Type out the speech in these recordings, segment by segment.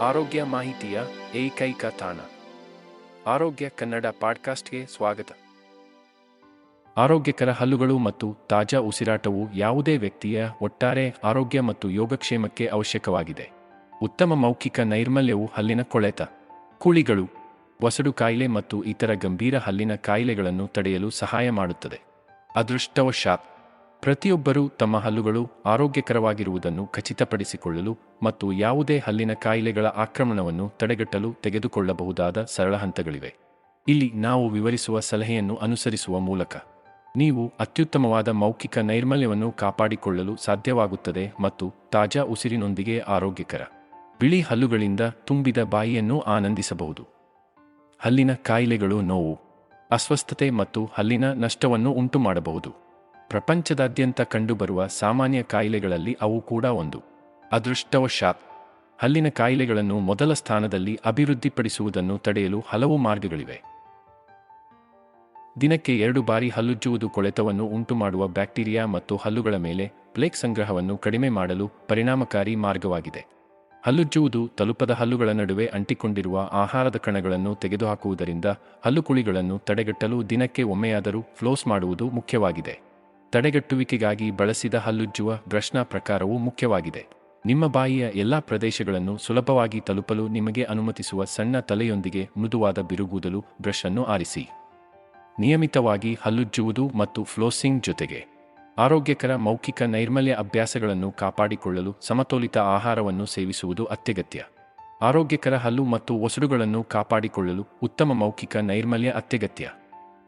ಆರೋಗ್ಯ ಮಾಹಿತಿಯ ಏಕೈಕ ತಾಣ. ಆರೋಗ್ಯ ಕನ್ನಡ ಪಾಡ್ಕಾಸ್ಟ್ಗೆ ಸ್ವಾಗತ. ಆರೋಗ್ಯಕರ ಹಲ್ಲುಗಳು ಮತ್ತು ತಾಜಾ ಉಸಿರಾಟವು ಯಾವುದೇ ವ್ಯಕ್ತಿಯ ಒಟ್ಟಾರೆ ಆರೋಗ್ಯ ಮತ್ತು ಯೋಗಕ್ಷೇಮಕ್ಕೆ ಅವಶ್ಯಕವಾಗಿದೆ. ಉತ್ತಮ ಮೌಖಿಕ ನೈರ್ಮಲ್ಯವು ಹಲ್ಲಿನ ಕೊಳೆತ, ಕುಳಿಗಳು ವಸಡು ಕಾಯಿಲೆ ಮತ್ತು ಇತರ ಗಂಭೀರ ಹಲ್ಲಿನ ಕಾಯಿಲೆಗಳನ್ನು ತಡೆಯಲು ಸಹಾಯ ಮಾಡುತ್ತದೆ. ಅದೃಷ್ಟವಶಾತ್ ಪ್ರತಿಯೊಬ್ಬರೂ ತಮ್ಮ ಹಲ್ಲುಗಳು ಆರೋಗ್ಯಕರವಾಗಿರುವುದನ್ನು ಖಚಿತಪಡಿಸಿಕೊಳ್ಳಲು ಮತ್ತು ಯಾವುದೇ ಹಲ್ಲಿನ ಕಾಯಿಲೆಗಳ ಆಕ್ರಮಣವನ್ನು ತಡೆಗಟ್ಟಲು ತೆಗೆದುಕೊಳ್ಳಬಹುದಾದ ಸರಳ ಹಂತಗಳಿವೆ. ಇಲ್ಲಿ ನಾವು ವಿವರಿಸುವ ಸಲಹೆಯನ್ನು ಅನುಸರಿಸುವ ಮೂಲಕ. ನೀವು ಅತ್ಯುತ್ತಮವಾದ ಮೌಖಿಕ ನೈರ್ಮಲ್ಯವನ್ನು ಕಾಪಾಡಿಕೊಳ್ಳಲು ಸಾಧ್ಯವಾಗುತ್ತದೆ ಮತ್ತು ತಾಜಾ ಉಸಿರಿನೊಂದಿಗೆ ಆರೋಗ್ಯಕರ. ಬಿಳಿ ಹಲ್ಲುಗಳಿಂದ ತುಂಬಿದ ಬಾಯಿಯನ್ನು ಆನಂದಿಸಬಹುದು. ಹಲ್ಲಿನ ಕಾಯಿಲೆಗಳು ನೋವು, ಅಸ್ವಸ್ಥತೆ ಮತ್ತು ಹಲ್ಲಿನ ನಷ್ಟವನ್ನು ಉಂಟುಮಾಡಬಹುದು. ಪ್ರಪಂಚದಾದ್ಯಂತ ಕಂಡುಬರುವ ಸಾಮಾನ್ಯ ಕಾಯಿಲೆಗಳಲ್ಲಿ ಅವು ಕೂಡ ಒಂದು. ಅದೃಷ್ಟವಶಾತ್ ಹಲ್ಲಿನ ಕಾಯಿಲೆಗಳನ್ನು ಮೊದಲ ಸ್ಥಾನದಲ್ಲಿ ಅಭಿವೃದ್ಧಿಪಡಿಸುವುದನ್ನು ತಡೆಯಲು ಹಲವು ಮಾರ್ಗಗಳಿವೆ. ದಿನಕ್ಕೆ ಎರಡು ಬಾರಿ ಹಲ್ಲುಜ್ಜುವುದು ಕೊಳೆತವನ್ನು ಉಂಟುಮಾಡುವ ಬ್ಯಾಕ್ಟೀರಿಯಾ ಮತ್ತು ಹಲ್ಲುಗಳ ಮೇಲೆ ಪ್ಲೇಕ್ ಸಂಗ್ರಹವನ್ನು ಕಡಿಮೆ ಮಾಡಲು ಪರಿಣಾಮಕಾರಿ ಮಾರ್ಗವಾಗಿದೆ. ಹಲ್ಲುಜ್ಜುವುದು ತಲುಪದ ಹಲ್ಲುಗಳ ನಡುವೆ ಅಂಟಿಕೊಂಡಿರುವ ಆಹಾರದ ಕಣಗಳನ್ನು ತೆಗೆದುಹಾಕುವುದರಿಂದ ಹಲ್ಲುಕುಳಿಗಳನ್ನು ತಡೆಗಟ್ಟಲು ದಿನಕ್ಕೆ ಒಮ್ಮೆಯಾದರೂ ಫ್ಲೋಸ್ ಮಾಡುವುದು ಮುಖ್ಯವಾಗಿದೆ. ತಡೆಗಟ್ಟುವಿಕೆಗಾಗಿ ಬಳಸಿದ ಹಲ್ಲುಜ್ಜುವ ಬ್ರಷ್ನ ಪ್ರಕಾರವು ಮುಖ್ಯವಾಗಿದೆ. ನಿಮ್ಮ ಬಾಯಿಯ ಎಲ್ಲಾ ಪ್ರದೇಶಗಳನ್ನು ಸುಲಭವಾಗಿ ತಲುಪಲು ನಿಮಗೆ ಅನುಮತಿಸುವ ಸಣ್ಣ ತಲೆಯೊಂದಿಗೆ ಮೃದುವಾದ ಬಿರುಗೂದಲು ಬ್ರಷ್ ಅನ್ನು ಆರಿಸಿ. ನಿಯಮಿತವಾಗಿ ಹಲ್ಲುಜ್ಜುವುದು ಮತ್ತು ಫ್ಲೋಸಿಂಗ್ ಜೊತೆಗೆ. ಆರೋಗ್ಯಕರ ಮೌಖಿಕ ನೈರ್ಮಲ್ಯ ಅಭ್ಯಾಸಗಳನ್ನು ಕಾಪಾಡಿಕೊಳ್ಳಲು ಸಮತೋಲಿತ ಆಹಾರವನ್ನು ಸೇವಿಸುವುದು ಅತ್ಯಗತ್ಯ. ಆರೋಗ್ಯಕರ ಹಲ್ಲು ಮತ್ತು ಒಸಡುಗಳನ್ನು ಕಾಪಾಡಿಕೊಳ್ಳಲು ಉತ್ತಮ ಮೌಖಿಕ ನೈರ್ಮಲ್ಯ ಅತ್ಯಗತ್ಯ.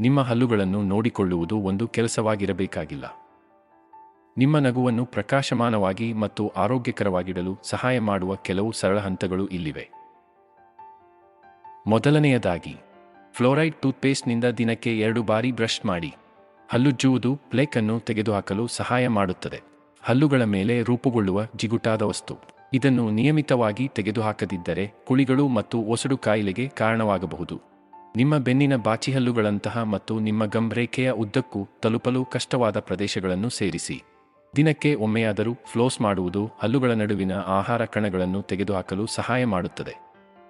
ನಿಮ್ಮ ಹಲ್ಲುಗಳನ್ನು ನೋಡಿಕೊಳ್ಳುವುದು ಒಂದು ಕೆಲಸವಾಗಿರಬೇಕಾಗಿಲ್ಲ. ನಿಮ್ಮ ನಗುವನ್ನು ಪ್ರಕಾಶಮಾನವಾಗಿ ಮತ್ತು ಆರೋಗ್ಯಕರವಾಗಿಡಲು ಸಹಾಯ ಮಾಡುವ ಕೆಲವು ಸರಳ ಹಂತಗಳು ಇಲ್ಲಿವೆ. ಮೊದಲನೆಯದಾಗಿ, ಫ್ಲೋರೈಡ್ ಟೂತ್ಪೇಸ್ಟ್ನಿಂದ ದಿನಕ್ಕೆ ಎರಡು ಬಾರಿ ಬ್ರಷ್ ಮಾಡಿ. ಹಲ್ಲುಜ್ಜುವುದು ಪ್ಲೇಕ್ ಅನ್ನು ತೆಗೆದುಹಾಕಲು ಸಹಾಯ ಮಾಡುತ್ತದೆ. ಹಲ್ಲುಗಳ ಮೇಲೆ ರೂಪುಗೊಳ್ಳುವ ಜಿಗುಟಾದ ವಸ್ತು. ಇದನ್ನು ನಿಯಮಿತವಾಗಿ ತೆಗೆದುಹಾಕದಿದ್ದರೆ ಕುಳಿಗಳು ಮತ್ತು ಒಸಡು ಕಾಯಿಲೆಗೆ ಕಾರಣವಾಗಬಹುದು. ನಿಮ್ಮ ಬೆನ್ನಿನ ಬಾಚಿಹಲ್ಲುಗಳಂತಹ ಮತ್ತು ನಿಮ್ಮ ಗಂಭ್ರೇಖೆಯ ಉದ್ದಕ್ಕೂ ತಲುಪಲು ಕಷ್ಟವಾದ ಪ್ರದೇಶಗಳನ್ನು ಸೇರಿಸಿ. ದಿನಕ್ಕೆ ಒಮ್ಮೆಯಾದರೂ ಫ್ಲೋಸ್ ಮಾಡುವುದು ಹಲ್ಲುಗಳ ನಡುವಿನ ಆಹಾರ ಕಣಗಳನ್ನು ತೆಗೆದುಹಾಕಲು ಸಹಾಯ ಮಾಡುತ್ತದೆ.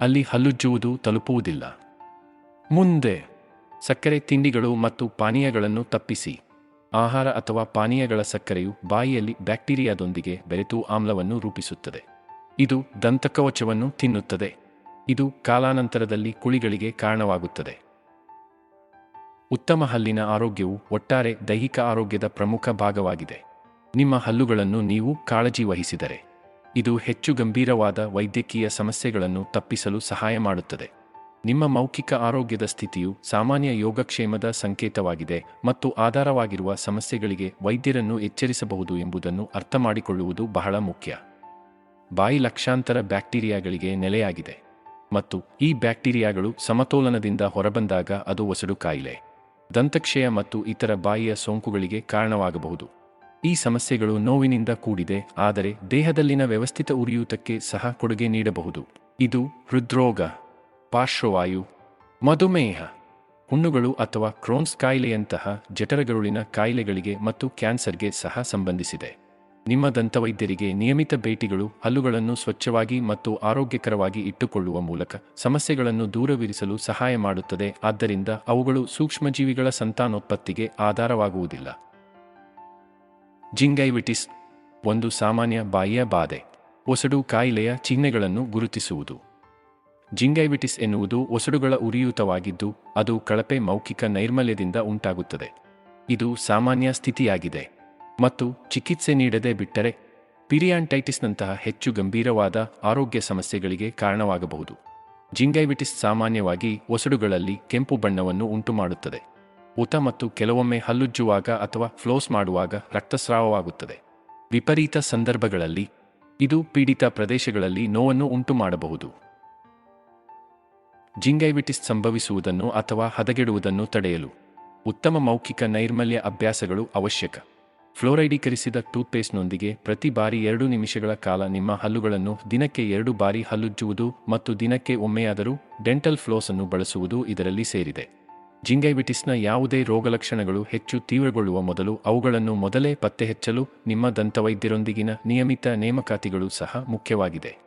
ಅಲ್ಲಿ ಹಲ್ಲುಜ್ಜುವುದು ತಲುಪುವುದಿಲ್ಲ. ಮುಂದೆ, ಸಕ್ಕರೆ ತಿಂಡಿಗಳು ಮತ್ತು ಪಾನೀಯಗಳನ್ನು ತಪ್ಪಿಸಿ. ಆಹಾರ ಅಥವಾ ಪಾನೀಯಗಳ ಸಕ್ಕರೆಯು ಬಾಯಿಯಲ್ಲಿ ಬ್ಯಾಕ್ಟೀರಿಯಾದೊಂದಿಗೆ ಬೆರೆತು ಆಮ್ಲವನ್ನು ರೂಪಿಸುತ್ತದೆ. ಇದು ದಂತಕವಚವನ್ನು ತಿನ್ನುತ್ತದೆ. ಇದು ಕಾಲಾನಂತರದಲ್ಲಿ ಕುಳಿಗಳಿಗೆ ಕಾರಣವಾಗುತ್ತದೆ. ಉತ್ತಮ ಹಲ್ಲಿನ ಆರೋಗ್ಯವು ಒಟ್ಟಾರೆ ದೈಹಿಕ ಆರೋಗ್ಯದ ಪ್ರಮುಖ ಭಾಗವಾಗಿದೆ. ನಿಮ್ಮ ಹಲ್ಲುಗಳನ್ನು ನೀವು ಕಾಳಜಿ ವಹಿಸಿದರೆ, ಇದು ಹೆಚ್ಚು ಗಂಭೀರವಾದ ವೈದ್ಯಕೀಯ ಸಮಸ್ಯೆಗಳನ್ನು ತಪ್ಪಿಸಲು ಸಹಾಯ ಮಾಡುತ್ತದೆ. ನಿಮ್ಮ ಮೌಖಿಕ ಆರೋಗ್ಯದ ಸ್ಥಿತಿಯು ಸಾಮಾನ್ಯ ಯೋಗಕ್ಷೇಮದ ಸಂಕೇತವಾಗಿದೆ ಮತ್ತು ಆಧಾರವಾಗಿರುವ ಸಮಸ್ಯೆಗಳಿಗೆ ವೈದ್ಯರನ್ನು ಎಚ್ಚರಿಸಬಹುದು ಎಂಬುದನ್ನು ಅರ್ಥಮಾಡಿಕೊಳ್ಳುವುದು ಬಹಳ ಮುಖ್ಯ. ಬಾಯಿ ಲಕ್ಷಾಂತರ ಬ್ಯಾಕ್ಟೀರಿಯಾಗಳಿಗೆ ನೆಲೆಯಾಗಿದೆ. ಮತ್ತು ಈ ಬ್ಯಾಕ್ಟೀರಿಯಾಗಳು ಸಮತೋಲನದಿಂದ ಹೊರಬಂದಾಗ ಅದು ಒಸಡು ಕಾಯಿಲೆ, ದಂತಕ್ಷಯ ಮತ್ತು ಇತರ ಬಾಯಿಯ ಸೋಂಕುಗಳಿಗೆ ಕಾರಣವಾಗಬಹುದು. ಈ ಸಮಸ್ಯೆಗಳು ನೋವಿನಿಂದ ಕೂಡಿದೆ, ಆದರೆ ದೇಹದಲ್ಲಿನ ವ್ಯವಸ್ಥಿತ ಉರಿಯೂತಕ್ಕೆ ಸಹ ಕೊಡುಗೆ ನೀಡಬಹುದು. ಇದು ಹೃದ್ರೋಗ, ಪಾರ್ಶ್ವವಾಯು, ಮಧುಮೇಹ, ಹುಣ್ಣುಗಳು ಅಥವಾ ಕ್ರೋನ್ಸ್ ಕಾಯಿಲೆಯಂತಹ ಜಠರಗರುಳಿನ ಕಾಯಿಲೆಗಳಿಗೆ ಮತ್ತು ಕ್ಯಾನ್ಸರ್ಗೆ ಸಹ ಸಂಬಂಧಿಸಿದೆ. ನಿಮ್ಮ ದಂತವೈದ್ಯರಿಗೆ ನಿಯಮಿತ ಭೇಟಿಗಳು, ಹಲ್ಲುಗಳನ್ನು ಸ್ವಚ್ಛವಾಗಿ ಮತ್ತು ಆರೋಗ್ಯಕರವಾಗಿ ಇಟ್ಟುಕೊಳ್ಳುವ ಮೂಲಕ ಸಮಸ್ಯೆಗಳನ್ನು ದೂರವಿರಿಸಲು ಸಹಾಯ ಮಾಡುತ್ತದೆ. ಆದ್ದರಿಂದ ಅವುಗಳು ಸೂಕ್ಷ್ಮಜೀವಿಗಳ ಸಂತಾನೋತ್ಪತ್ತಿಗೆ ಆಧಾರವಾಗುವುದಿಲ್ಲ. ಜಿಂಗೈವಿಟಿಸ್ ಒಂದು ಸಾಮಾನ್ಯ ಬಾಯಿಯ ಬಾಧೆ. ಒಸಡು ಕಾಯಿಲೆಯ ಚಿಹ್ನೆಗಳನ್ನು ಗುರುತಿಸುವುದು. ಜಿಂಗೈವಿಟಿಸ್ ಎನ್ನುವುದು ಒಸಡುಗಳ ಉರಿಯೂತವಾಗಿದ್ದು, ಅದು ಕಳಪೆ ಮೌಖಿಕ ನೈರ್ಮಲ್ಯದಿಂದ ಉಂಟಾಗುತ್ತದೆ. ಇದು ಸಾಮಾನ್ಯ ಸ್ಥಿತಿಯಾಗಿದೆ. ಮತ್ತು ಚಿಕಿತ್ಸೆ ನೀಡದೆ ಬಿಟ್ಟರೆ ಪಿರಿಯಾಂಟೈಟಿಸ್ನಂತಹ ಹೆಚ್ಚು ಗಂಭೀರವಾದ ಆರೋಗ್ಯ ಸಮಸ್ಯೆಗಳಿಗೆ ಕಾರಣವಾಗಬಹುದು. ಜಿಂಗೈವಿಟಿಸ್ ಸಾಮಾನ್ಯವಾಗಿ ಒಸಡುಗಳಲ್ಲಿ ಕೆಂಪು ಬಣ್ಣವನ್ನು ಉಂಟುಮಾಡುತ್ತದೆ. ಊತ ಮತ್ತು ಕೆಲವೊಮ್ಮೆ ಹಲ್ಲುಜ್ಜುವಾಗ ಅಥವಾ ಫ್ಲೋಸ್ ಮಾಡುವಾಗ ರಕ್ತಸ್ರಾವವಾಗುತ್ತದೆ. ವಿಪರೀತ ಸಂದರ್ಭಗಳಲ್ಲಿ ಇದು ಪೀಡಿತ ಪ್ರದೇಶಗಳಲ್ಲಿ ನೋವನ್ನು ಉಂಟುಮಾಡಬಹುದು. ಜಿಂಗೈವಿಟಿಸ್ ಸಂಭವಿಸುವುದನ್ನು ಅಥವಾ ಹದಗೆಡುವುದನ್ನು ತಡೆಯಲು ಉತ್ತಮ ಮೌಖಿಕ ನೈರ್ಮಲ್ಯ ಅಭ್ಯಾಸಗಳು ಅವಶ್ಯಕ. ಫ್ಲೋರೈಡೀಕರಿಸಿದ ಟೂತ್ಪೇಸ್ಟ್ನೊಂದಿಗೆ ಪ್ರತಿ ಬಾರಿ ಎರಡು ನಿಮಿಷಗಳ ಕಾಲ ನಿಮ್ಮ ಹಲ್ಲುಗಳನ್ನು ದಿನಕ್ಕೆ ಎರಡು ಬಾರಿ ಹಲ್ಲುಜ್ಜುವುದು ಮತ್ತು ದಿನಕ್ಕೆ ಒಮ್ಮೆಯಾದರೂ ಡೆಂಟಲ್ ಫ್ಲೋಸ್ ಅನ್ನು ಬಳಸುವುದು ಇದರಲ್ಲಿ ಸೇರಿದೆ. ಜಿಂಗೈವಿಟಿಸ್ನ ಯಾವುದೇ ರೋಗಲಕ್ಷಣಗಳು ಹೆಚ್ಚು ತೀವ್ರಗೊಳ್ಳುವ ಮೊದಲು ಅವುಗಳನ್ನು ಮೊದಲೇ ಪತ್ತೆಹಚ್ಚಲು ನಿಮ್ಮ ದಂತವೈದ್ಯರೊಂದಿಗಿನ ನಿಯಮಿತ ನೇಮಕಾತಿಗಳು ಸಹ ಮುಖ್ಯವಾಗಿದೆ.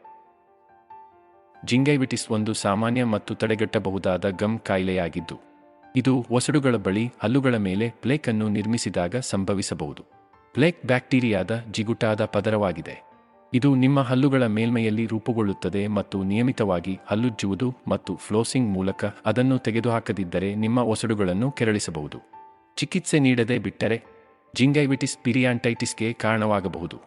ಜಿಂಗೈವಿಟಿಸ್ ಒಂದು ಸಾಮಾನ್ಯ ಮತ್ತು ತಡೆಗಟ್ಟಬಹುದಾದ ಗಮ್ ಕಾಯಿಲೆಯಾಗಿದ್ದು. ಇದು ಒಸಡುಗಳ ಬಳಿ ಹಲ್ಲುಗಳ ಮೇಲೆ ಪ್ಲೇಕ್ ಅನ್ನು ನಿರ್ಮಿಸಿದಾಗ ಸಂಭವಿಸಬಹುದು. ಪ್ಲೇಕ್ ಬ್ಯಾಕ್ಟೀರಿಯಾದ ಜಿಗುಟಾದ ಪದರವಾಗಿದೆ. ಇದು ನಿಮ್ಮ ಹಲ್ಲುಗಳ ಮೇಲ್ಮೈಯಲ್ಲಿ ರೂಪುಗೊಳ್ಳುತ್ತದೆ ಮತ್ತು ನಿಯಮಿತವಾಗಿ ಹಲ್ಲುಜ್ಜುವುದು ಮತ್ತು ಫ್ಲೋಸಿಂಗ್ ಮೂಲಕ ಅದನ್ನು ತೆಗೆದುಹಾಕದಿದ್ದರೆ ನಿಮ್ಮ ಒಸಡುಗಳನ್ನು ಕೆರಳಿಸಬಹುದು. ಚಿಕಿತ್ಸೆ ನೀಡದೆ ಬಿಟ್ಟರೆ ಜಿಂಗೈವಿಟಿಸ್ ಪಿರಿಯಾಂಟೈಟಿಸ್ಗೆ ಕಾರಣವಾಗಬಹುದು.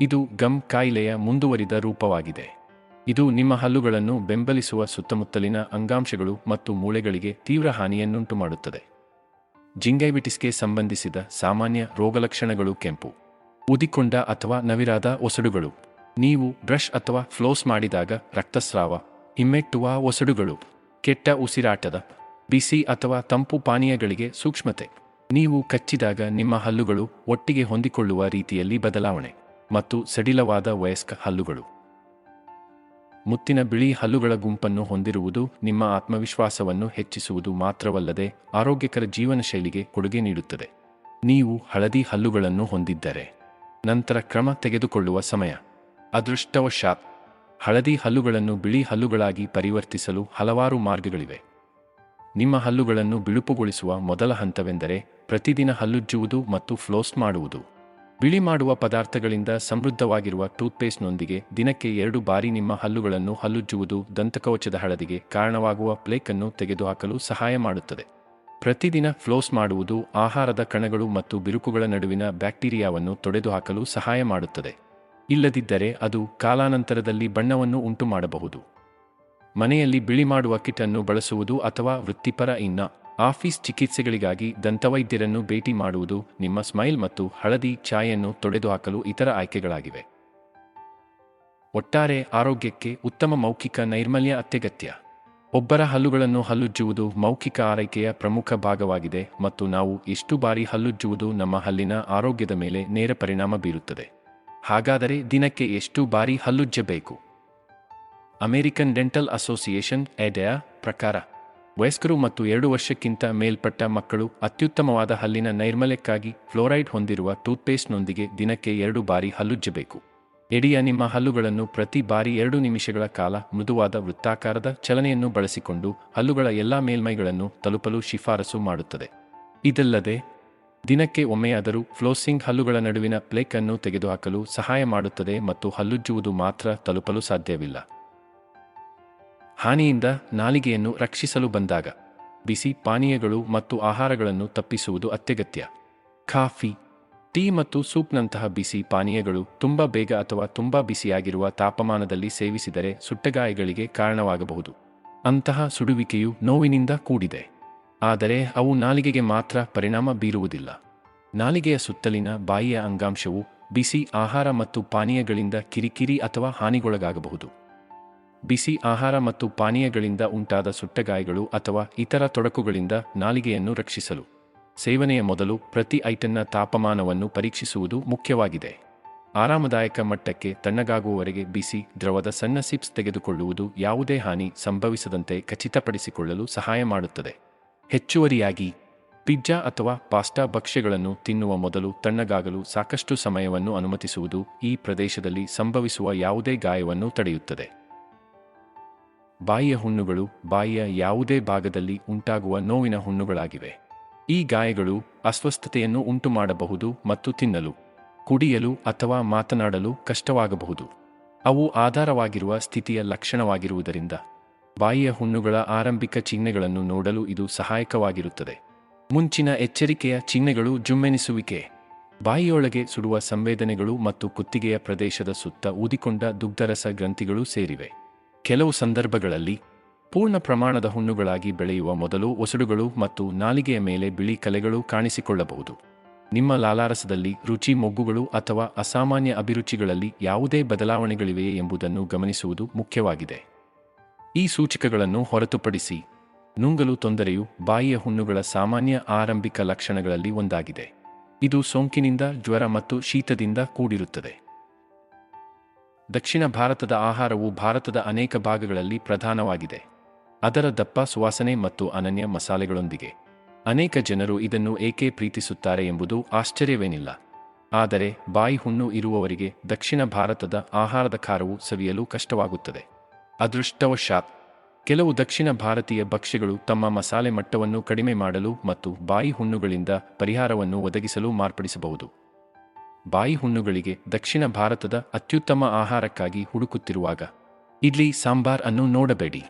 ಇದು ಗಮ್ ಕಾಯಿಲೆಯ ಮುಂದುವರಿದ ರೂಪವಾಗಿದೆ. ಇದು ನಿಮ್ಮ ಹಲ್ಲುಗಳನ್ನು ಬೆಂಬಲಿಸುವ ಸುತ್ತಮುತ್ತಲಿನ ಅಂಗಾಂಶಗಳು ಮತ್ತು ಮೂಳೆಗಳಿಗೆ ತೀವ್ರ ಹಾನಿಯನ್ನುಂಟು ಮಾಡುತ್ತದೆ ಜಿಂಗೈಬಿಟಿಸ್ಗೆ ಸಂಬಂಧಿಸಿದ ಸಾಮಾನ್ಯ ರೋಗಲಕ್ಷಣಗಳು ಕೆಂಪು, ಉದಿಕೊಂಡ ಅಥವಾ ನವಿರಾದ ಒಸಡುಗಳು. ನೀವು ಬ್ರಷ್ ಅಥವಾ ಫ್ಲೋಸ್ ಮಾಡಿದಾಗ ರಕ್ತಸ್ರಾವ, ಹಿಮ್ಮೆಟ್ಟುವ ಒಸಡುಗಳು, ಕೆಟ್ಟ ಉಸಿರಾಟದ, ಬಿಸಿ ಅಥವಾ ತಂಪು ಪಾನೀಯಗಳಿಗೆ ಸೂಕ್ಷ್ಮತೆ. ನೀವು ಕಚ್ಚಿದಾಗ ನಿಮ್ಮ ಹಲ್ಲುಗಳು ಒಟ್ಟಿಗೆ ಹೊಂದಿಕೊಳ್ಳುವ ರೀತಿಯಲ್ಲಿ ಬದಲಾವಣೆ ಮತ್ತು ಸಡಿಲವಾದ ವಯಸ್ಕ ಹಲ್ಲುಗಳು. ಮುತ್ತಿನ ಬಿಳಿ ಹಲ್ಲುಗಳ ಗುಂಪನ್ನು ಹೊಂದಿರುವುದು ನಿಮ್ಮ ಆತ್ಮವಿಶ್ವಾಸವನ್ನು ಹೆಚ್ಚಿಸುವುದು ಮಾತ್ರವಲ್ಲದೆ ಆರೋಗ್ಯಕರ ಜೀವನ ಶೈಲಿಗೆ ಕೊಡುಗೆ ನೀಡುತ್ತದೆ. ನೀವು ಹಳದಿ ಹಲ್ಲುಗಳನ್ನು ಹೊಂದಿದ್ದರೆ ನಂತರ ಕ್ರಮ ತೆಗೆದುಕೊಳ್ಳುವ ಸಮಯ. ಅದೃಷ್ಟವಶಾತ್, ಹಳದಿ ಹಲ್ಲುಗಳನ್ನು ಬಿಳಿ ಹಲ್ಲುಗಳಾಗಿ ಪರಿವರ್ತಿಸಲು ಹಲವಾರು ಮಾರ್ಗಗಳಿವೆ. ನಿಮ್ಮ ಹಲ್ಲುಗಳನ್ನು ಬಿಳುಪುಗೊಳಿಸುವ ಮೊದಲ ಹಂತವೆಂದರೆ ಪ್ರತಿದಿನ ಹಲ್ಲುಜ್ಜುವುದು ಮತ್ತು ಫ್ಲೋಸ್ ಮಾಡುವುದು. ಬಿಳಿ ಮಾಡುವ ಪದಾರ್ಥಗಳಿಂದ ಸಮೃದ್ಧವಾಗಿರುವ ಟೂತ್ಪೇಸ್ಟ್ನೊಂದಿಗೆ ದಿನಕ್ಕೆ ಎರಡು ಬಾರಿ ನಿಮ್ಮ ಹಲ್ಲುಗಳನ್ನು ಹಲ್ಲುಜ್ಜುವುದು ದಂತಕವಚದ ಹಳದಿಗೆ ಕಾರಣವಾಗುವ ಪ್ಲೇಕ್ ಅನ್ನು ತೆಗೆದುಹಾಕಲು ಸಹಾಯ ಮಾಡುತ್ತದೆ. ಪ್ರತಿದಿನ ಫ್ಲೋಸ್ ಮಾಡುವುದು ಆಹಾರದ ಕಣಗಳು ಮತ್ತು ಬಿರುಕುಗಳ ನಡುವಿನ ಬ್ಯಾಕ್ಟೀರಿಯಾವನ್ನು ತೊಡೆದುಹಾಕಲು ಸಹಾಯ ಮಾಡುತ್ತದೆ. ಇಲ್ಲದಿದ್ದರೆ ಅದು ಕಾಲಾನಂತರದಲ್ಲಿ ಬಣ್ಣವನ್ನು ಉಂಟುಮಾಡಬಹುದು. ಮನೆಯಲ್ಲಿ ಬಿಳಿ ಮಾಡುವ ಕಿಟ್ ಅನ್ನು ಬಳಸುವುದು ಅಥವಾ ವೃತ್ತಿಪರ ಇನ್ನ. ಆಫೀಸ್ ಚಿಕಿತ್ಸೆಗಳಿಗಾಗಿ ದಂತವೈದ್ಯರನ್ನು ಭೇಟಿ ಮಾಡುವುದು ನಿಮ್ಮ ಸ್ಮೈಲ್ ಮತ್ತು ಹಳದಿ ಛಾಯೆಯನ್ನು ತೊಡೆದುಹಾಕಲು ಇತರ ಆಯ್ಕೆಗಳಾಗಿವೆ. ಒಟ್ಟಾರೆ ಆರೋಗ್ಯಕ್ಕೆ ಉತ್ತಮ ಮೌಖಿಕ ನೈರ್ಮಲ್ಯ ಅತ್ಯಗತ್ಯ. ಒಬ್ಬರ ಹಲ್ಲುಗಳನ್ನು ಹಲ್ಲುಜ್ಜುವುದು ಮೌಖಿಕ ಆರೈಕೆಯ ಪ್ರಮುಖ ಭಾಗವಾಗಿದೆ ಮತ್ತು ನಾವು ಎಷ್ಟು ಬಾರಿ ಹಲ್ಲುಜ್ಜುವುದು ನಮ್ಮ ಹಲ್ಲಿನ ಆರೋಗ್ಯದ ಮೇಲೆ ನೇರ ಪರಿಣಾಮ ಬೀರುತ್ತದೆ. ಹಾಗಾದರೆ ದಿನಕ್ಕೆ ಎಷ್ಟು ಬಾರಿ ಹಲ್ಲುಜ್ಜಬೇಕು? ಅಮೆರಿಕನ್ ಡೆಂಟಲ್ ಅಸೋಸಿಯೇಷನ್ ಎಡೆಯ ಪ್ರಕಾರ. ವಯಸ್ಕರು ಮತ್ತು ಎರಡು ವರ್ಷಕ್ಕಿಂತ ಮೇಲ್ಪಟ್ಟ ಮಕ್ಕಳು ಅತ್ಯುತ್ತಮವಾದ ಹಲ್ಲಿನ ನೈರ್ಮಲ್ಯಕ್ಕಾಗಿ ಫ್ಲೋರೈಡ್ ಹೊಂದಿರುವ ಟೂತ್ಪೇಸ್ಟ್ನೊಂದಿಗೆ ದಿನಕ್ಕೆ ಎರಡು ಬಾರಿ ಹಲ್ಲುಜ್ಜಬೇಕು ಎಡಿಯ ನಿಮ್ಮ ಹಲ್ಲುಗಳನ್ನು ಪ್ರತಿ ಬಾರಿ ಎರಡು ನಿಮಿಷಗಳ ಕಾಲ ಮೃದುವಾದ ವೃತ್ತಾಕಾರದ ಚಲನೆಯನ್ನು ಬಳಸಿಕೊಂಡು ಹಲ್ಲುಗಳ ಎಲ್ಲಾ ಮೇಲ್ಮೈಗಳನ್ನು ತಲುಪಲು ಶಿಫಾರಸು ಮಾಡುತ್ತದೆ. ಇದಲ್ಲದೆ, ದಿನಕ್ಕೆ ಒಮ್ಮೆಯಾದರೂ ಫ್ಲೋಸಿಂಗ್ ಹಲ್ಲುಗಳ ನಡುವಿನ ಪ್ಲೇಕ್ ಅನ್ನು ತೆಗೆದುಹಾಕಲು ಸಹಾಯ ಮಾಡುತ್ತದೆ ಮತ್ತು ಹಲ್ಲುಜ್ಜುವುದು ಮಾತ್ರ ತಲುಪಲು ಸಾಧ್ಯವಿಲ್ಲ. ಹಾನಿಯಿಂದ ನಾಲಿಗೆಯನ್ನು ರಕ್ಷಿಸಲು ಬಂದಾಗ, ಬಿಸಿ ಪಾನೀಯಗಳು ಮತ್ತು ಆಹಾರಗಳನ್ನು ತಪ್ಪಿಸುವುದು ಅತ್ಯಗತ್ಯ. ಕಾಫಿ, ಟೀ ಮತ್ತು ಸೂಪ್ನಂತಹ ಬಿಸಿ ಪಾನೀಯಗಳು ತುಂಬಾ ಬೇಗ ಅಥವಾ ತುಂಬಾ ಬಿಸಿಯಾಗಿರುವ ತಾಪಮಾನದಲ್ಲಿ ಸೇವಿಸಿದರೆ ಸುಟ್ಟಗಾಯಗಳಿಗೆ ಕಾರಣವಾಗಬಹುದು. ಅಂತಹ ಸುಡುವಿಕೆಯು ನೋವಿನಿಂದ ಕೂಡಿದೆ. ಆದರೆ ಅವು ನಾಲಿಗೆಗೆ ಮಾತ್ರ ಪರಿಣಾಮ ಬೀರುವುದಿಲ್ಲ. ನಾಲಿಗೆಯ ಸುತ್ತಲಿನ ಬಾಯಿಯ ಅಂಗಾಂಶವು ಬಿಸಿ ಆಹಾರ ಮತ್ತು ಪಾನೀಯಗಳಿಂದ ಕಿರಿಕಿರಿ ಅಥವಾ ಹಾನಿಗೊಳಗಾಗಬಹುದು. ಬಿಸಿ ಆಹಾರ ಮತ್ತು ಪಾನೀಯಗಳಿಂದ ಉಂಟಾದ ಸುಟ್ಟಗಾಯಗಳು ಅಥವಾ ಇತರ ತೊಡಕುಗಳಿಂದ ನಾಲಿಗೆಯನ್ನು ರಕ್ಷಿಸಲು. ಸೇವನೆಯ ಮೊದಲು ಪ್ರತಿ ಐಟನ್ನ ತಾಪಮಾನವನ್ನು ಪರೀಕ್ಷಿಸುವುದು ಮುಖ್ಯವಾಗಿದೆ. ಆರಾಮದಾಯಕ ಮಟ್ಟಕ್ಕೆ ತಣ್ಣಗಾಗುವವರೆಗೆ ಬಿಸಿ, ದ್ರವದ ಸಣ್ಣ ಸಿಪ್ಸ್ ತೆಗೆದುಕೊಳ್ಳುವುದು ಯಾವುದೇ ಹಾನಿ ಸಂಭವಿಸದಂತೆ ಖಚಿತಪಡಿಸಿಕೊಳ್ಳಲು ಸಹಾಯ ಮಾಡುತ್ತದೆ. ಹೆಚ್ಚುವರಿಯಾಗಿ, ಪಿಜ್ಜಾ ಅಥವಾ ಪಾಸ್ಟಾ ಭಕ್ಷ್ಯಗಳನ್ನು ತಿನ್ನುವ ಮೊದಲು ತಣ್ಣಗಾಗಲು ಸಾಕಷ್ಟು ಸಮಯವನ್ನು ಅನುಮತಿಸುವುದು ಈ ಪ್ರದೇಶದಲ್ಲಿ ಸಂಭವಿಸುವ ಯಾವುದೇ ಗಾಯವನ್ನು ತಡೆಯುತ್ತದೆ. ಬಾಯಿಯ ಹುಣ್ಣುಗಳು ಬಾಯಿಯ ಯಾವುದೇ ಭಾಗದಲ್ಲಿ ಉಂಟಾಗುವ ನೋವಿನ ಹುಣ್ಣುಗಳಾಗಿವೆ. ಈ ಗಾಯಗಳು ಅಸ್ವಸ್ಥತೆಯನ್ನು ಉಂಟುಮಾಡಬಹುದು ಮತ್ತು ತಿನ್ನಲು, ಕುಡಿಯಲು ಅಥವಾ ಮಾತನಾಡಲು ಕಷ್ಟವಾಗಬಹುದು. ಅವು ಆಧಾರವಾಗಿರುವ ಸ್ಥಿತಿಯ ಲಕ್ಷಣವಾಗಿರುವುದರಿಂದ ಬಾಯಿಯ ಹುಣ್ಣುಗಳ ಆರಂಭಿಕ ಚಿಹ್ನೆಗಳನ್ನು ನೋಡಲು ಇದು ಸಹಾಯಕವಾಗಿರುತ್ತದೆ. ಮುಂಚಿನ ಎಚ್ಚರಿಕೆಯ ಚಿಹ್ನೆಗಳು ಜುಮ್ಮೆನಿಸುವಿಕೆ. ಬಾಯಿಯೊಳಗೆ ಸುಡುವ ಸಂವೇದನೆಗಳು ಮತ್ತು ಕುತ್ತಿಗೆಯ ಪ್ರದೇಶದ ಸುತ್ತ ಊದಿಕೊಂಡ ದುಗ್ಧರಸ ಗ್ರಂಥಿಗಳು ಸೇರಿವೆ. ಕೆಲವು ಸಂದರ್ಭಗಳಲ್ಲಿ ಪೂರ್ಣ ಪ್ರಮಾಣದ ಹುಣ್ಣುಗಳಾಗಿ ಬೆಳೆಯುವ ಮೊದಲು ಒಸಡುಗಳು ಮತ್ತು ನಾಲಿಗೆಯ ಮೇಲೆ ಬಿಳಿ ಕಲೆಗಳು ಕಾಣಿಸಿಕೊಳ್ಳಬಹುದು. ನಿಮ್ಮ ಲಾಲಾರಸದಲ್ಲಿ ರುಚಿ ಮೊಗ್ಗುಗಳು ಅಥವಾ ಅಸಾಮಾನ್ಯ ಅಭಿರುಚಿಗಳಲ್ಲಿ ಯಾವುದೇ ಬದಲಾವಣೆಗಳಿವೆಯೇ ಎಂಬುದನ್ನು ಗಮನಿಸುವುದು ಮುಖ್ಯವಾಗಿದೆ. ಈ ಸೂಚಕಗಳನ್ನು ಹೊರತುಪಡಿಸಿ, ನುಂಗಲು ತೊಂದರೆಯು ಬಾಯಿಯ ಹುಣ್ಣುಗಳ ಸಾಮಾನ್ಯ ಆರಂಭಿಕ ಲಕ್ಷಣಗಳಲ್ಲಿ ಒಂದಾಗಿದೆ. ಇದು ಸೋಂಕಿನಿಂದ, ಜ್ವರ ಮತ್ತು ಶೀತದಿಂದ ಕೂಡಿರುತ್ತದೆ. ದಕ್ಷಿಣ ಭಾರತದ ಆಹಾರವು ಭಾರತದ ಅನೇಕ ಭಾಗಗಳಲ್ಲಿ ಪ್ರಧಾನವಾಗಿದೆ. ಅದರ ದಪ್ಪ, ಸುವಾಸನೆ ಮತ್ತು ಅನನ್ಯ ಮಸಾಲೆಗಳೊಂದಿಗೆ. ಅನೇಕ ಜನರು ಇದನ್ನು ಏಕೆ ಪ್ರೀತಿಸುತ್ತಾರೆ ಎಂಬುದು ಆಶ್ಚರ್ಯವೇನಿಲ್ಲ. ಆದರೆ, ಬಾಯಿ ಹುಣ್ಣು ಇರುವವರಿಗೆ ದಕ್ಷಿಣ ಭಾರತದ ಆಹಾರದ ಖಾರವು ಸವಿಯಲು ಕಷ್ಟವಾಗುತ್ತದೆ. ಅದೃಷ್ಟವಶಾತ್, ಕೆಲವು ದಕ್ಷಿಣ ಭಾರತೀಯ ಭಕ್ಷ್ಯಗಳು ತಮ್ಮ ಮಸಾಲೆ ಮಟ್ಟವನ್ನು ಕಡಿಮೆ ಮಾಡಲು ಮತ್ತು ಬಾಯಿ ಹುಣ್ಣುಗಳಿಂದ ಪರಿಹಾರವನ್ನು ಒದಗಿಸಲು ಮಾರ್ಪಡಿಸಬಹುದು. ಬಾಯಿ ಹುಣ್ಣುಗಳಿಗೆ ದಕ್ಷಿಣ ಭಾರತದ ಅತ್ಯುತ್ತಮ ಆಹಾರಕ್ಕಾಗಿ ಹುಡುಕುತ್ತಿರುವಾಗ, ಇಡ್ಲಿ ಸಾಂಬಾರ್ ಅನ್ನು ನೋಡಬೇಡಿ.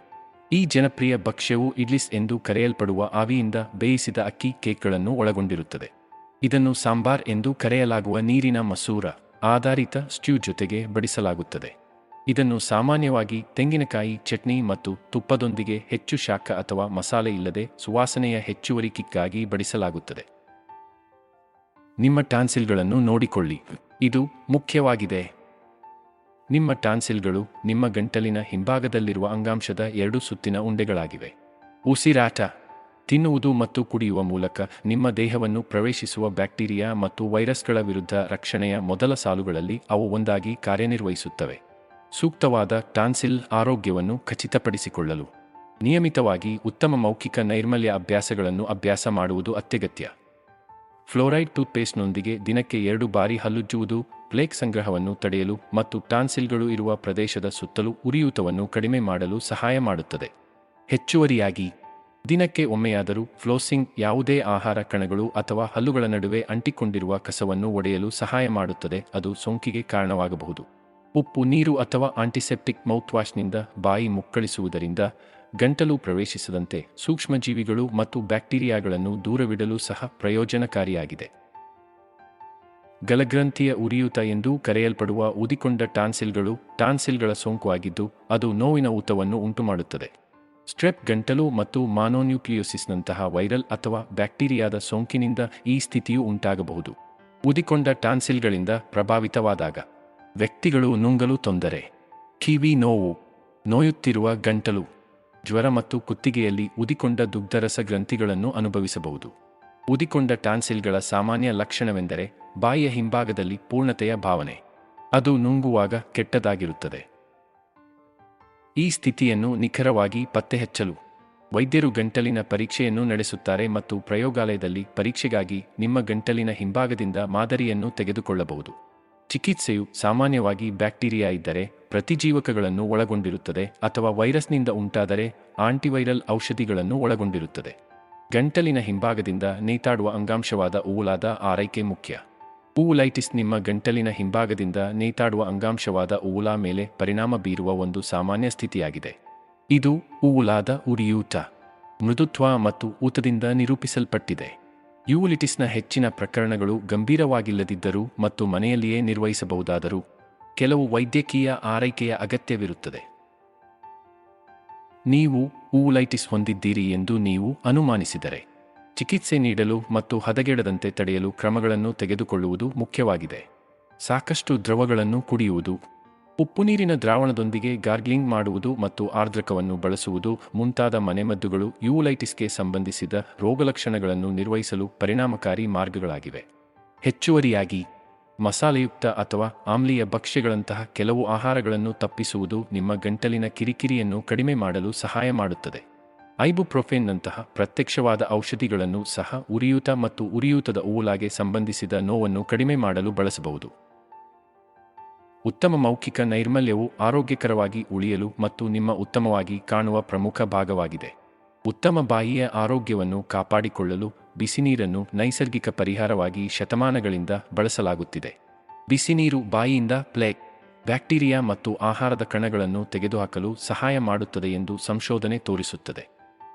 ಈ ಜನಪ್ರಿಯ ಭಕ್ಷ್ಯವು ಇಡ್ಲಿಸ್ ಎಂದು ಕರೆಯಲ್ಪಡುವ ಆವಿಯಿಂದ ಬೇಯಿಸಿದ ಅಕ್ಕಿ ಕೇಕ್ಗಳನ್ನು ಒಳಗೊಂಡಿರುತ್ತದೆ. ಇದನ್ನು ಸಾಂಬಾರ್ ಎಂದು ಕರೆಯಲಾಗುವ ನೀರಿನ ಮಸೂರ, ಆಧಾರಿತ ಸ್ಟ್ಯೂ ಜೊತೆಗೆ ಬಡಿಸಲಾಗುತ್ತದೆ. ಇದನ್ನು ಸಾಮಾನ್ಯವಾಗಿ ತೆಂಗಿನಕಾಯಿ, ಚಟ್ನಿ ಮತ್ತು ತುಪ್ಪದೊಂದಿಗೆ ಹೆಚ್ಚು ಶಾಖ ಅಥವಾ ಮಸಾಲೆ ಇಲ್ಲದೆ ಸುವಾಸನೆಯ ಹೆಚ್ಚುವರಿ ಕಿಕ್ಕಾಗಿ ಬಡಿಸಲಾಗುತ್ತದೆ. ನಿಮ್ಮ ಟಾನ್ಸಿಲ್ಗಳನ್ನು ನೋಡಿಕೊಳ್ಳಿ. ಇದು ಮುಖ್ಯವಾಗಿದೆ. ನಿಮ್ಮ ಟಾನ್ಸಿಲ್ಗಳು ನಿಮ್ಮ ಗಂಟಲಿನ ಹಿಂಭಾಗದಲ್ಲಿರುವ ಅಂಗಾಂಶದ ಎರಡು ಸುತ್ತಿನ ಉಂಡೆಗಳಾಗಿವೆ. ಉಸಿರಾಟ. ತಿನ್ನುವುದು ಮತ್ತು ಕುಡಿಯುವ ಮೂಲಕ ನಿಮ್ಮ ದೇಹವನ್ನು ಪ್ರವೇಶಿಸುವ ಬ್ಯಾಕ್ಟೀರಿಯಾ ಮತ್ತು ವೈರಸ್ಗಳ ವಿರುದ್ಧ ರಕ್ಷಣೆಯ ಮೊದಲ ಸಾಲುಗಳಲ್ಲಿ ಅವು ಒಂದಾಗಿ ಕಾರ್ಯನಿರ್ವಹಿಸುತ್ತವೆ. ಸೂಕ್ತವಾದ ಟಾನ್ಸಿಲ್ ಆರೋಗ್ಯವನ್ನು ಖಚಿತಪಡಿಸಿಕೊಳ್ಳಲು. ನಿಯಮಿತವಾಗಿ ಉತ್ತಮ ಮೌಖಿಕ ನೈರ್ಮಲ್ಯ ಅಭ್ಯಾಸಗಳನ್ನು ಅಭ್ಯಾಸ ಮಾಡುವುದು ಅತ್ಯಗತ್ಯ. ಫ್ಲೋರೈಡ್ ಟೂತ್ಪೇಸ್ಟ್ನೊಂದಿಗೆ ದಿನಕ್ಕೆ ಎರಡು ಬಾರಿ ಹಲ್ಲುಜ್ಜುವುದು, ಪ್ಲೇಕ್ ಸಂಗ್ರಹವನ್ನು ತಡೆಯಲು ಮತ್ತು ಟಾನ್ಸಿಲ್ಗಳು ಇರುವ ಪ್ರದೇಶದ ಸುತ್ತಲೂ ಉರಿಯೂತವನ್ನು ಕಡಿಮೆ ಮಾಡಲು ಸಹಾಯ ಮಾಡುತ್ತದೆ. ಹೆಚ್ಚುವರಿಯಾಗಿ, ದಿನಕ್ಕೆ ಒಮ್ಮೆಯಾದರೂ ಫ್ಲೋಸಿಂಗ್ ಯಾವುದೇ ಆಹಾರ ಕಣಗಳು ಅಥವಾ ಹಲ್ಲುಗಳ ನಡುವೆ ಅಂಟಿಕೊಂಡಿರುವ ಕಸವನ್ನು ಒಡೆಯಲು ಸಹಾಯ ಮಾಡುತ್ತದೆ, ಅದು ಸೋಂಕಿಗೆ ಕಾರಣವಾಗಬಹುದು. ಉಪ್ಪು, ನೀರು ಅಥವಾ ಆಂಟಿಸೆಪ್ಟಿಕ್ ಮೌತ್ವಾಶ್ನಿಂದ ಬಾಯಿ ಮುಕ್ಕಳಿಸುವುದರಿಂದ ಗಂಟಲು ಪ್ರವೇಶಿಸದಂತೆ ಸೂಕ್ಷ್ಮಜೀವಿಗಳು ಮತ್ತು ಬ್ಯಾಕ್ಟೀರಿಯಾಗಳನ್ನು ದೂರವಿಡಲು ಸಹ ಪ್ರಯೋಜನಕಾರಿಯಾಗಿದೆ. ಗಲಗ್ರಂಥಿಯ ಉರಿಯೂತ ಎಂದು ಕರೆಯಲ್ಪಡುವ ಉದಿಕೊಂಡ ಟಾನ್ಸಿಲ್ಗಳು ಟಾನ್ಸಿಲ್ಗಳ ಸೋಂಕು ಆಗಿದ್ದು, ಅದು ನೋವಿನ ಊತವನ್ನು ಉಂಟುಮಾಡುತ್ತದೆ. ಸ್ಟ್ರೆಪ್ ಗಂಟಲು ಮತ್ತು ಮಾನೋನ್ಯೂಕ್ಲಿಯೋಸಿಸ್ನಂತಹ ವೈರಲ್ ಅಥವಾ ಬ್ಯಾಕ್ಟೀರಿಯಾದ ಸೋಂಕಿನಿಂದ ಈ ಸ್ಥಿತಿಯು ಉಂಟಾಗಬಹುದು. ಉದಿಕೊಂಡ ಟಾನ್ಸಿಲ್ಗಳಿಂದ ಪ್ರಭಾವಿತವಾದಾಗ ವ್ಯಕ್ತಿಗಳು ನುಂಗಲು ತೊಂದರೆ. ಕಿವಿ ನೋವು. ನೋಯುತ್ತಿರುವ ಗಂಟಲು. ಜ್ವರ ಮತ್ತು ಕುತ್ತಿಗೆಯಲ್ಲಿ ಉದಿಕೊಂಡ ದುಗ್ಧರಸ ಗ್ರಂಥಿಗಳನ್ನು ಅನುಭವಿಸಬಹುದು. ಉದಿಕೊಂಡ ಟಾನ್ಸಿಲ್ಗಳ ಸಾಮಾನ್ಯ ಲಕ್ಷಣವೆಂದರೆ ಬಾಯಿಯ ಹಿಂಭಾಗದಲ್ಲಿ ಪೂರ್ಣತೆಯ ಭಾವನೆ. ಅದು ನುಂಗುವಾಗ ಕೆಟ್ಟದಾಗಿರುತ್ತದೆ. ಈ ಸ್ಥಿತಿಯನ್ನು ನಿಖರವಾಗಿ ಪತ್ತೆಹಚ್ಚಲು ವೈದ್ಯರು ಗಂಟಲಿನ ಪರೀಕ್ಷೆಯನ್ನು ನಡೆಸುತ್ತಾರೆ ಮತ್ತು ಪ್ರಯೋಗಾಲಯದಲ್ಲಿ ಪರೀಕ್ಷೆಗಾಗಿ ನಿಮ್ಮ ಗಂಟಲಿನ ಹಿಂಭಾಗದಿಂದ ಮಾದರಿಯನ್ನು ತೆಗೆದುಕೊಳ್ಳಬಹುದು. ಚಿಕಿತ್ಸೆಯು ಸಾಮಾನ್ಯವಾಗಿ ಬ್ಯಾಕ್ಟೀರಿಯಾ ಇದ್ದರೆ ಪ್ರತಿಜೀವಕಗಳನ್ನು ಒಳಗೊಂಡಿರುತ್ತದೆ ಅಥವಾ ವೈರಸ್ನಿಂದ ಉಂಟಾದರೆ ಆಂಟಿವೈರಲ್ ಔಷಧಿಗಳನ್ನು ಒಳಗೊಂಡಿರುತ್ತದೆ. ಗಂಟಲಿನ ಹಿಂಭಾಗದಿಂದ ನೇತಾಡುವ ಅಂಗಾಂಶವಾದ ಊಲಾದ ಆರೈಕೆ ಮುಖ್ಯ. ಊಲೈಟಿಸ್ ನಿಮ್ಮ ಗಂಟಲಿನ ಹಿಂಭಾಗದಿಂದ ನೇತಾಡುವ ಅಂಗಾಂಶವಾದ ಊಲಾ ಮೇಲೆ ಪರಿಣಾಮ ಬೀರುವ ಒಂದು ಸಾಮಾನ್ಯ ಸ್ಥಿತಿಯಾಗಿದೆ. ಇದು ಊಲಾದ ಉರಿಯೂತ. ಮೃದುತ್ವ ಮತ್ತು ಊತದಿಂದ ನಿರೂಪಿಸಲ್ಪಟ್ಟಿದೆ. ಯೂಲಿಟಿಸ್ನ ಹೆಚ್ಚಿನ ಪ್ರಕರಣಗಳು ಗಂಭೀರವಾಗಿಲ್ಲದಿದ್ದರೂ ಮತ್ತು ಮನೆಯಲ್ಲಿಯೇ ನಿರ್ವಹಿಸಬಹುದಾದರೂ ಕೆಲವು ವೈದ್ಯಕೀಯ ಆರೈಕೆಯ ಅಗತ್ಯವಿರುತ್ತದೆ. ನೀವು ಊಲೈಟಿಸ್ ಹೊಂದಿದ್ದೀರಿ ಎಂದು ನೀವು ಅನುಮಾನಿಸಿದರೆ ಚಿಕಿತ್ಸೆ ನೀಡಲು ಮತ್ತು ಹದಗೆಡದಂತೆ ತಡೆಯಲು ಕ್ರಮಗಳನ್ನು ತೆಗೆದುಕೊಳ್ಳುವುದು ಮುಖ್ಯವಾಗಿದೆ. ಸಾಕಷ್ಟು ದ್ರವಗಳನ್ನು ಕುಡಿಯುವುದು ಉಪ್ಪು ನೀರಿನ ದ್ರಾವಣದೊಂದಿಗೆ ಗಾರ್ಗ್ಲಿಂಗ್ ಮಾಡುವುದು ಮತ್ತು ಆರ್ದ್ರಕವನ್ನು ಬಳಸುವುದು ಮುಂತಾದ ಮನೆಮದ್ದುಗಳು ಯೂಲೈಟಿಸ್ಗೆ ಸಂಬಂಧಿಸಿದ ರೋಗಲಕ್ಷಣಗಳನ್ನು ನಿರ್ವಹಿಸಲು ಪರಿಣಾಮಕಾರಿ ಮಾರ್ಗಗಳಾಗಿವೆ. ಹೆಚ್ಚುವರಿಯಾಗಿ, ಮಸಾಲೆಯುಕ್ತ ಅಥವಾ ಆಮ್ಲೀಯ ಭಕ್ಷ್ಯಗಳಂತಹ ಕೆಲವು ಆಹಾರಗಳನ್ನು ತಪ್ಪಿಸುವುದು ನಿಮ್ಮ ಗಂಟಲಿನ ಕಿರಿಕಿರಿಯನ್ನು ಕಡಿಮೆ ಮಾಡಲು ಸಹಾಯ ಮಾಡುತ್ತದೆ. ಐಬುಪ್ರೊಫೆನ್ನಂತಹ ಪ್ರತ್ಯಕ್ಷವಾದ ಔಷಧಿಗಳನ್ನು ಸಹ ಉರಿಯೂತ ಮತ್ತು ಉರಿಯೂತದ ಓಲಾಗೆ ಸಂಬಂಧಿಸಿದ ನೋವನ್ನು ಕಡಿಮೆ ಮಾಡಲು ಬಳಸಬಹುದು. ಉತ್ತಮ ಮೌಖಿಕ ನೈರ್ಮಲ್ಯವು ಆರೋಗ್ಯಕರವಾಗಿ ಉಳಿಯಲು ಮತ್ತು ನಿಮ್ಮ ಉತ್ತಮವಾಗಿ ಕಾಣುವ ಪ್ರಮುಖ ಭಾಗವಾಗಿದೆ. ಉತ್ತಮ ಬಾಯಿಯ ಆರೋಗ್ಯವನ್ನು ಕಾಪಾಡಿಕೊಳ್ಳಲು ಬಿಸಿನೀರನ್ನು ನೈಸರ್ಗಿಕ ಪರಿಹಾರವಾಗಿ ಶತಮಾನಗಳಿಂದ ಬಳಸಲಾಗುತ್ತಿದೆ. ಬಿಸಿನೀರು ಬಾಯಿಯಿಂದ ಪ್ಲೇಕ್ ಬ್ಯಾಕ್ಟೀರಿಯಾ ಮತ್ತು ಆಹಾರದ ಕಣಗಳನ್ನು ತೆಗೆದುಹಾಕಲು ಸಹಾಯ ಮಾಡುತ್ತದೆ ಎಂದು ಸಂಶೋಧನೆ ತೋರಿಸುತ್ತದೆ.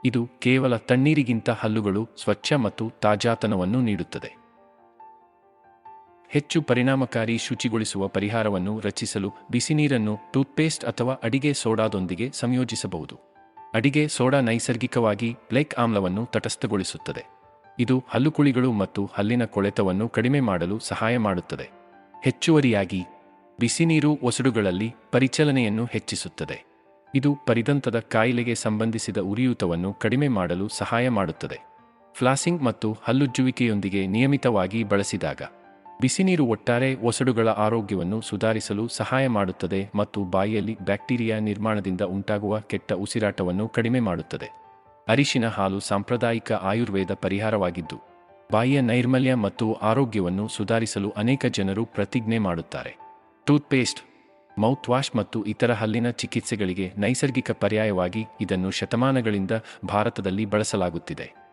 ಇದು ಕೇವಲ ತಣ್ಣೀರಿಗಿಂತ ಹಲ್ಲುಗಳು ಸ್ವಚ್ಛ ಮತ್ತು ತಾಜಾತನವನ್ನು ನೀಡುತ್ತದೆ. ಹೆಚ್ಚು ಪರಿಣಾಮಕಾರಿ ಶುಚಿಗೊಳಿಸುವ ಪರಿಹಾರವನ್ನು ರಚಿಸಲು ಬಿಸಿನೀರನ್ನು ಟೂತ್ಪೇಸ್ಟ್ ಅಥವಾ ಅಡಿಗೆ ಸೋಡಾದೊಂದಿಗೆ ಸಂಯೋಜಿಸಬಹುದು. ಅಡಿಗೆ ಸೋಡಾ ನೈಸರ್ಗಿಕವಾಗಿ ಬ್ಲೇಕ್ ಆಮ್ಲವನ್ನು ತಟಸ್ಥಗೊಳಿಸುತ್ತದೆ. ಇದು ಹಲ್ಲುಕುಳಿಗಳು ಮತ್ತು ಹಲ್ಲಿನ ಕೊಳೆತವನ್ನು ಕಡಿಮೆ ಮಾಡಲು ಸಹಾಯ ಮಾಡುತ್ತದೆ. ಹೆಚ್ಚುವರಿಯಾಗಿ, ಬಿಸಿನೀರು ಒಸಡುಗಳಲ್ಲಿ ಪರಿಚಲನೆಯನ್ನು ಹೆಚ್ಚಿಸುತ್ತದೆ. ಇದು ಪರಿದಂತದ ಕಾಯಿಲೆಗೆ ಸಂಬಂಧಿಸಿದ ಉರಿಯೂತವನ್ನು ಕಡಿಮೆ ಮಾಡಲು ಸಹಾಯ ಮಾಡುತ್ತದೆ. ಫ್ಲಾಸಿಂಗ್ ಮತ್ತು ಹಲ್ಲುಜ್ಜುವಿಕೆಯೊಂದಿಗೆ ನಿಯಮಿತವಾಗಿ ಬಳಸಿದಾಗ ಬಿಸಿನೀರು ಒಟ್ಟಾರೆ ಒಸಡುಗಳ ಆರೋಗ್ಯವನ್ನು ಸುಧಾರಿಸಲು ಸಹಾಯ ಮಾಡುತ್ತದೆ ಮತ್ತು ಬಾಯಿಯಲ್ಲಿ ಬ್ಯಾಕ್ಟೀರಿಯಾ ನಿರ್ಮಾಣದಿಂದ ಉಂಟಾಗುವ ಕೆಟ್ಟ ಉಸಿರಾಟವನ್ನು ಕಡಿಮೆ ಮಾಡುತ್ತದೆ. ಅರಿಶಿನ ಹಾಲು ಸಾಂಪ್ರದಾಯಿಕ ಆಯುರ್ವೇದ ಪರಿಹಾರವಾಗಿದ್ದು, ಬಾಯಿಯ ನೈರ್ಮಲ್ಯ ಮತ್ತು ಆರೋಗ್ಯವನ್ನು ಸುಧಾರಿಸಲು ಅನೇಕ ಜನರು ಪ್ರತಿಜ್ಞೆ ಮಾಡುತ್ತಾರೆ. ಟೂತ್ಪೇಸ್ಟ್ ಮೌತ್ ವಾಶ್ ಮತ್ತು ಇತರ ಹಲ್ಲಿನ ಚಿಕಿತ್ಸೆಗಳಿಗೆ ನೈಸರ್ಗಿಕ ಪರ್ಯಾಯವಾಗಿ ಇದನ್ನು ಶತಮಾನಗಳಿಂದ ಭಾರತದಲ್ಲಿ ಬಳಸಲಾಗುತ್ತಿದೆ.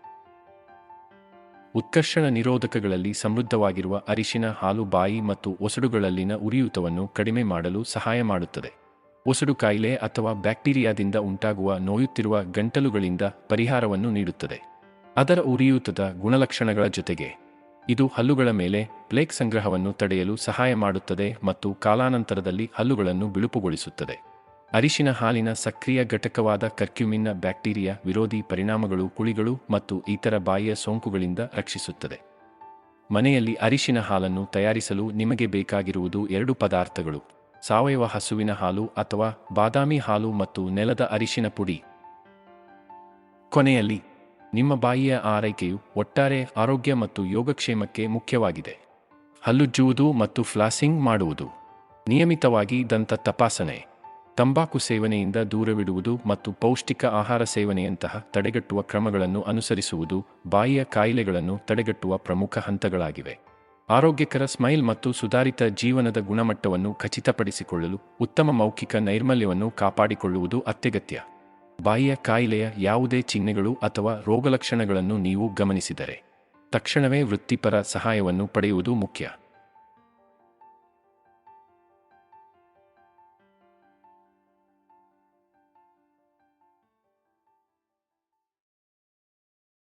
ಉತ್ಕರ್ಷಣ ನಿರೋಧಕಗಳಲ್ಲಿ ಸಮೃದ್ಧವಾಗಿರುವ ಅರಿಶಿನ, ಹಾಲು, ಬಾಯಿ ಮತ್ತು ಒಸಡುಗಳಲ್ಲಿನ ಉರಿಯೂತವನ್ನು ಕಡಿಮೆ ಮಾಡಲು ಸಹಾಯ ಮಾಡುತ್ತದೆ. ಒಸಡು ಕಾಯಿಲೆ ಅಥವಾ ಬ್ಯಾಕ್ಟೀರಿಯಾದಿಂದ ಉಂಟಾಗುವ ನೋಯುತ್ತಿರುವ ಗಂಟಲುಗಳಿಂದ ಪರಿಹಾರವನ್ನು ನೀಡುತ್ತದೆ. ಅದರ ಉರಿಯೂತದ ಗುಣಲಕ್ಷಣಗಳ ಜೊತೆಗೆ, ಇದು ಹಲ್ಲುಗಳ ಮೇಲೆ ಪ್ಲೇಕ್ ಸಂಗ್ರಹವನ್ನು ತಡೆಯಲು ಸಹಾಯ ಮಾಡುತ್ತದೆ ಮತ್ತು ಕಾಲಾನಂತರದಲ್ಲಿ ಹಲ್ಲುಗಳನ್ನು ಬಿಳುಪುಗೊಳಿಸುತ್ತದೆ. ಅರಿಶಿನ ಹಾಲಿನ ಸಕ್ರಿಯ ಘಟಕವಾದ ಕರ್ಕ್ಯುಮಿನ್ನ ಬ್ಯಾಕ್ಟೀರಿಯಾ ವಿರೋಧಿ ಪರಿಣಾಮಗಳು ಕುಳಿಗಳು ಮತ್ತು ಇತರ ಬಾಯಿಯ ಸೋಂಕುಗಳಿಂದ ರಕ್ಷಿಸುತ್ತದೆ. ಮನೆಯಲ್ಲಿ ಅರಿಶಿನ ಹಾಲನ್ನು ತಯಾರಿಸಲು ನಿಮಗೆ ಬೇಕಾಗಿರುವುದು ಎರಡು ಪದಾರ್ಥಗಳು. ಸಾವಯವ ಹಸುವಿನ ಹಾಲು ಅಥವಾ ಬಾದಾಮಿ ಹಾಲು ಮತ್ತು ನೆಲದ ಅರಿಶಿನ ಪುಡಿ. ಕೊನೆಯಲ್ಲಿ, ನಿಮ್ಮ ಬಾಯಿಯ ಆರೈಕೆಯು ಒಟ್ಟಾರೆ ಆರೋಗ್ಯ ಮತ್ತು ಯೋಗಕ್ಷೇಮಕ್ಕೆ ಮುಖ್ಯವಾಗಿದೆ. ಹಲ್ಲುಜ್ಜುವುದು ಮತ್ತು ಫ್ಲಾಸಿಂಗ್ ಮಾಡುವುದು. ನಿಯಮಿತವಾಗಿ ದಂತ ತಪಾಸಣೆ. ತಂಬಾಕು ಸೇವನೆಯಿಂದ ದೂರವಿಡುವುದು ಮತ್ತು ಪೌಷ್ಟಿಕ ಆಹಾರ ಸೇವನೆಯಂತಹ ತಡೆಗಟ್ಟುವ ಕ್ರಮಗಳನ್ನು ಅನುಸರಿಸುವುದು ಬಾಯಿಯ ಕಾಯಿಲೆಗಳನ್ನು ತಡೆಗಟ್ಟುವ ಪ್ರಮುಖ ಹಂತಗಳಾಗಿವೆ. ಆರೋಗ್ಯಕರ ಸ್ಮೈಲ್ ಮತ್ತು ಸುಧಾರಿತ ಜೀವನದ ಗುಣಮಟ್ಟವನ್ನು ಖಚಿತಪಡಿಸಿಕೊಳ್ಳಲು ಉತ್ತಮ ಮೌಖಿಕ ನೈರ್ಮಲ್ಯವನ್ನು ಕಾಪಾಡಿಕೊಳ್ಳುವುದು ಅತ್ಯಗತ್ಯ. ಬಾಯಿಯ ಕಾಯಿಲೆಯ ಯಾವುದೇ ಚಿಹ್ನೆಗಳು ಅಥವಾ ರೋಗಲಕ್ಷಣಗಳನ್ನು ನೀವು ಗಮನಿಸಿದರೆ ತಕ್ಷಣವೇ ವೃತ್ತಿಪರ ಸಹಾಯವನ್ನು ಪಡೆಯುವುದು ಮುಖ್ಯ.